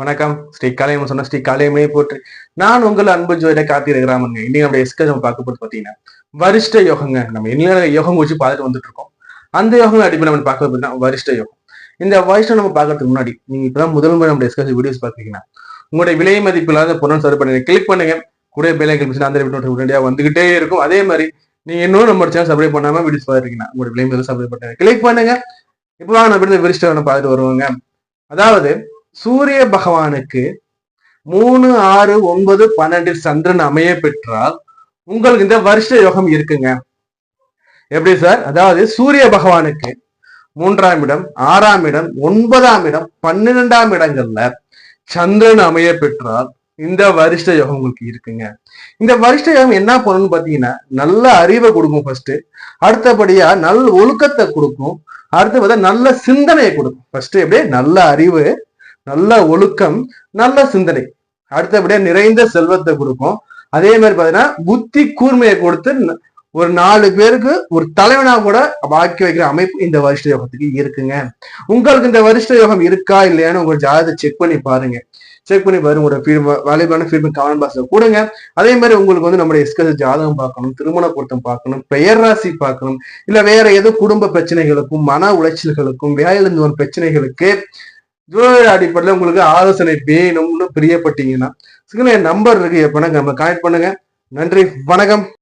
வணக்கம். ஸ்ரீ காளையம் சொன்ன ஸ்ரீ காளையமே நான் உங்கள் அன்பு ஜோதிட காத்திருக்கிறாமங்க இன்னைக்கு நம்ம எஸ்கர் நம்ம பார்க்க போது பாத்தீங்கன்னா வரிஷ்ட யோகங்க. நம்ம என்ன யோகம் வச்சு பார்த்துட்டு வந்துட்டு இருக்கோம் அந்த யோகம் அடிப்படை நம்ம பார்க்க பார்த்தீங்கன்னா வரிஷ்ட யோகம். இந்த வரிஷ்டம் நம்ம பார்க்கறதுக்கு முன்னாடி நீங்க இப்பதான் முதல் முறை நம்ம எஸ்கர் வீடியோஸ் பார்த்தீங்கன்னா உங்களுடைய விலை மதிப்பு இல்லாத பொருள் சர்வ் பண்ணுங்க கிளிக் பண்ணுங்க. கூட பிள்ளை கிளிக் அந்த உடனடியாக வந்துகிட்டே இருக்கும். அதே மாதிரி நீங்க இன்னும் நம்ம சேனல் சப்ஸ்கிரைப் பண்ணாம வீடியோஸ் பார்த்துருக்கீங்கன்னா உங்களுடைய விலை மதிப்பு சப்ஸ்கிரைப் பண்ணுங்க. கிளிக் பண்ணுங்க. இப்போ வாங்க நம்ம விரிஷ்டம் பார்த்துட்டு வருவாங்க. அதாவது சூரிய பகவானுக்கு மூணு ஆறு ஒன்பது பன்னெண்டில் சந்திரன் அமைய பெற்றால் உங்களுக்கு இந்த வருஷ யோகம் இருக்குங்க. எப்படி சார்? அதாவது சூரிய பகவானுக்கு மூன்றாம் இடம் ஆறாம் இடம் ஒன்பதாம் இடம் பன்னிரெண்டாம் இடங்கள்ல சந்திரன் அமைய பெற்றால் இந்த வரிஷ்ட யோகம் உங்களுக்கு இருக்குங்க. இந்த வரிஷ்ட யோகம் என்ன பண்ணணும்னு பாத்தீங்கன்னா நல்ல அறிவை கொடுக்கும் ஃபர்ஸ்ட் அடுத்தபடியா நல்ல ஒழுக்கத்தை கொடுக்கும். அடுத்து பார்த்தா நல்ல சிந்தனையை கொடுக்கும். ஃபர்ஸ்ட் எப்படியே நல்ல அறிவு நல்ல ஒழுக்கம் நல்ல சிந்தனை. அடுத்தபடியா நிறைந்த செல்வத்தை கொடுக்கும். அதே மாதிரி பாத்தீங்கன்னா புத்தி கூர்மையை கொடுத்து ஒரு நாலு பேருக்கு ஒரு தலைவனா கூட வாக்கி வைக்கிற அமைப்பு இந்த வரிஷ்ட யோகத்துக்கு இருக்குங்க. உங்களுக்கு இந்த வரிஷ்ட யோகம் இருக்கா இல்லையான்னு உங்க ஜாதகத்தை செக் பண்ணி பாருங்க. செக் பண்ணி பாருங்க. உங்களோட ஃபீட் வேலைப்பான ஃபீட்பேக் கமெண்ட் பாக்ஸ்ல கொடுங்க. அதே மாதிரி உங்களுக்கு வந்து நம்மளுடைய எஸ்கஸ் ஜாதகம் பார்க்கணும் திருமண பொருத்தம் பார்க்கணும் பெயர் ராசி பார்க்கணும் இல்ல வேற ஏதோ குடும்ப பிரச்சனைகளுக்கும் மன உளைச்சல்களுக்கும் வேலையிலிருந்து வரும் பிரச்சனைகளுக்கு ஜோதிட அடிப்படையில் உங்களுக்கு ஆலோசனை வேணும்னு பிரியப்பட்டீங்கன்னா என் நம்பர் இருக்கு. எப்ப நம்ம கனெக்ட் பண்ணுங்க. நன்றி. வணக்கம்.